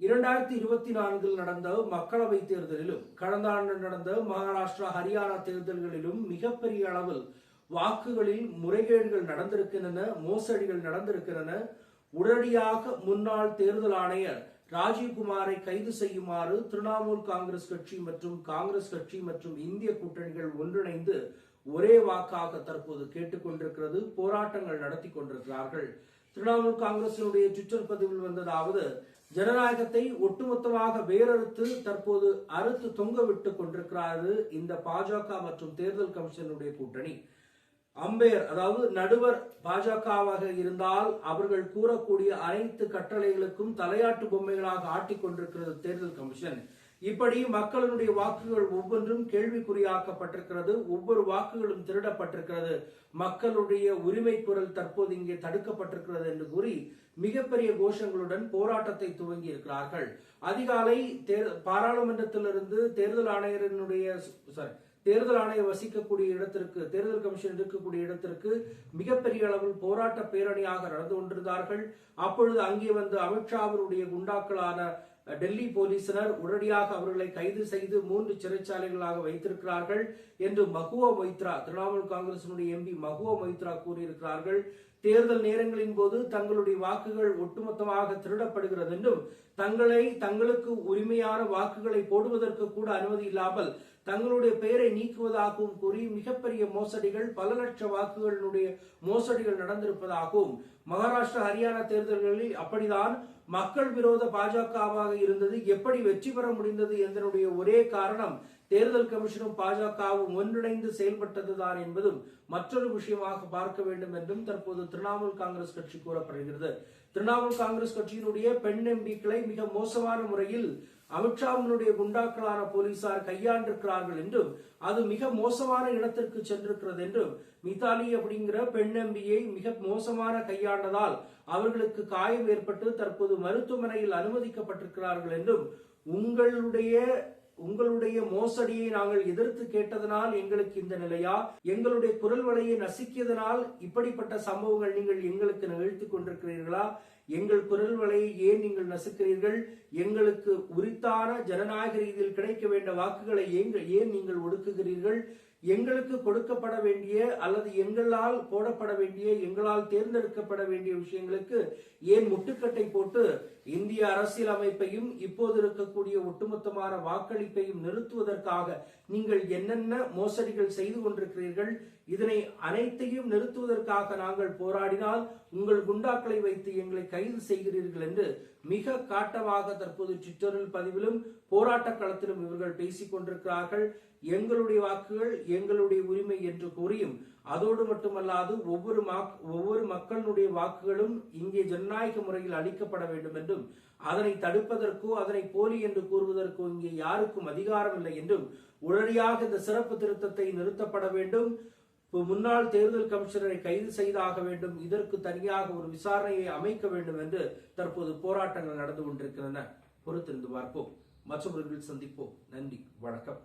இரண்டாயிரத்தி இருபத்தி நான்கில் நடந்த மக்களவை தேர்தலிலும் கடந்த ஆண்டு நடந்த மகாராஷ்டிரா ஹரியானா தேர்தல்களிலும் மிகப்பெரிய அளவில் வாக்குகளில் முறைகேடுகள் நடந்திருக்கின்றன மோசடிகள் நடந்திருக்கின்றன. உடனடியாக முன்னாள் தேர்தல் ஆணையர் ராஜீவ்குமாரை கைது செய்யுமாறு திரிணாமுல் காங்கிரஸ் கட்சி மற்றும் காங்கிரஸ் கட்சி மற்றும் இந்திய கூட்டணிகள் ஒன்றிணைந்து ஒரே வாக்காக தற்போது கேட்டுக்கொண்டிருக்கிறது போராட்டங்கள் நடத்தி கொண்டிருக்கிறார்கள். திரிணாமுல் காங்கிரசினுடைய ட்விட்டர் பதிவில் வந்ததாவது ஜனநாயகத்தை ஒட்டுமொத்தமாக வேறறுத்து தற்போது அறுத்து தொங்க விட்டுக் கொண்டிருக்கிறாரு இந்த பாஜக மற்றும் தேர்தல் கமிஷனுடைய கூட்டணி. அம்பேர் அதாவது நடுவர் பாஜகவாக இருந்தால் அவர்கள் கூறக்கூடிய அனைத்து கட்டளைகளுக்கும் தலையாட்டு பொம்மைகளாக ஆட்டிக் கொண்டிருக்கிறது தேர்தல் கமிஷன். இப்படி மக்களுடைய வாக்குகள் ஒவ்வொன்றும் கேள்விக்குறியாக்கப்பட்டிருக்கிறது ஒவ்வொரு வாக்குகளும் திருடப்பட்டிருக்கிறது. மக்களுடைய உரிமை குரல் தற்போது இங்கே தடுக்கப்பட்டிருக்கிறது என்று கூறி மிகப்பெரிய கோஷங்களுடன் போராட்டத்தை துவங்கி இருக்கிறார்கள். அதிகாலை தேர்- பாராளுமன்றத்திலிருந்து தேர்தல் ஆணையரினுடைய சாரி தேர்தல் ஆணையர் வசிக்கக்கூடிய இடத்திற்கு தேர்தல் கமிஷன் இருக்கக்கூடிய இடத்திற்கு மிகப்பெரிய அளவில் போராட்ட பேரணியாக நடந்து கொண்டிருந்தார்கள். அப்பொழுது அங்கே வந்து அமித்ஷாவினுடைய குண்டாக்களான டெல்லி போலீசினர் உடனடியாக அவர்களை கைது செய்து மூன்று சிறைச்சாலைகளாக வைத்திருக்கிறார்கள் என்று மகுவா மொய்த்ரா திரிணாமுல் காங்கிரசினுடைய எம்பி மகுவா மொய்த்ரா கூறியிருக்கிறார்கள். தேர்தல் நேரங்களின் போது தங்களுடைய வாக்குகள் ஒட்டுமொத்தமாக திருடப்படுகிறது என்றும் தங்களை தங்களுக்கு உரிமையான வாக்குகளை போடுவதற்கு கூட அனுமதி இல்லாமல் தங்களுடைய பெயரை நீக்குவதாகவும் கூறி மிகப்பெரிய மோசடிகள் பல லட்ச வாக்குகளினுடைய மோசடிகள் நடந்திருப்பதாகவும் மகாராஷ்டிரா ஹரியானா தேர்தல்களில் அப்படிதான் மக்கள் விரோத பாஜகவாக இருந்தது. எப்படி வெற்றி பெற முடிந்தது என்பதனுடைய ஒரே காரணம் தேர்தல் கமிஷனும் பாஜகவும் ஒன்றிணைந்து செயல்பட்டதுதான் என்பதும் மற்றொரு விஷயமாக பார்க்க வேண்டும் என்றும் தற்போது திரிணாமுல் காங்கிரஸ் கட்சி கூறப்படுகிறது. திரிணாமுல் காங்கிரஸ் கட்சியினுடைய பெண் எம்பிக்களை மிக மோசமான முறையில் அமித்ஷாவினுடைய குண்டாக்களான போலீசார் கையாண்டிருக்கிறார்கள் என்றும் அது மிக மோசமான இடத்திற்கு சென்றிருக்கிறது என்றும் மிதாலி அப்படிங்கிற பெண் எம்பியை மிக மோசமான கையாண்டதால் அவர்களுக்கு காயம் ஏற்பட்டு தற்போது மருத்துவமனையில் அனுமதிக்கப்பட்டிருக்கிறார்கள் என்றும் உங்களுடைய உங்களுடைய மோசடியை நாங்கள் எதிர்த்து கேட்டதனால் எங்களுக்கு இந்த நிலையா? எங்களுடைய குரல் வலையை நசுக்கியதனால் இப்படிப்பட்ட சம்பவங்கள் நீங்கள் எங்களுக்கு நிகழ்த்திக் கொண்டிருக்கிறீர்களா? எங்கள் குரல் வலையை ஏன் நீங்கள் நசுக்கிறீர்கள்? எங்களுக்கு உரித்தான ஜனநாயக ரீதியில் கிடைக்க வேண்ட வாக்குகளை ஏன் நீங்கள் ஒடுக்குகிறீர்கள்? எங்களுக்கு கொடுக்கப்பட வேண்டிய அல்லது எங்களால் போடப்பட வேண்டிய எங்களால் தேர்ந்தெடுக்கப்பட வேண்டிய விஷயங்களுக்கு ஏன் முட்டுக்கட்டை போட்டு இந்திய அரசியல் அமைப்பையும் இப்போது இருக்கக்கூடிய ஒட்டுமொத்தமான வாக்களிப்பையும் நிறுத்துவதற்காக நீங்கள் என்னென்ன மோசடிகள் செய்து கொண்டிருக்கிறீர்கள் இதனை அனைத்தையும் நிறுத்துவதற்காக நாங்கள் போராடினால் உங்கள் குண்டாக்களை வைத்து எங்களை கைது செய்கிறீர்கள் என்று மிக காட்டமாக தற்போது ட்விட்டரில் பதிவிலும் போராட்ட களத்திலும் இவர்கள் பேசிக் கொண்டிருக்கிறார்கள். எங்களுடைய வாக்குகள் எங்களுடைய உரிமை என்று கூறியும் அதோடு மட்டுமல்லாது ஒவ்வொரு மாக்- ஒவ்வொரு மக்களுடைய வாக்குகளும் இங்கே ஜனநாயக முறையில் அளிக்கப்பட வேண்டும் என்றும் அதனை தடுப்பதற்கோ அதனை போலி என்று கூறுவதற்கோ இங்கே யாருக்கும் அதிகாரம் இல்லை என்றும் உடனடியாக இந்த சிறப்பு திருத்தத்தை நிறுத்தப்பட வேண்டும். முன்னாள் தேர்தல் கமிஷனரை கைது செய்தாக வேண்டும் இதற்கு தனியாக ஒரு விசாரணையை அமைக்க வேண்டும் என்று தற்போது போராட்டங்கள் நடந்து கொண்டிருக்கின்றன. பொறுத்திருந்து பார்ப்போம். மற்றவர்கள் சந்திப்போம். நன்றி. வணக்கம்.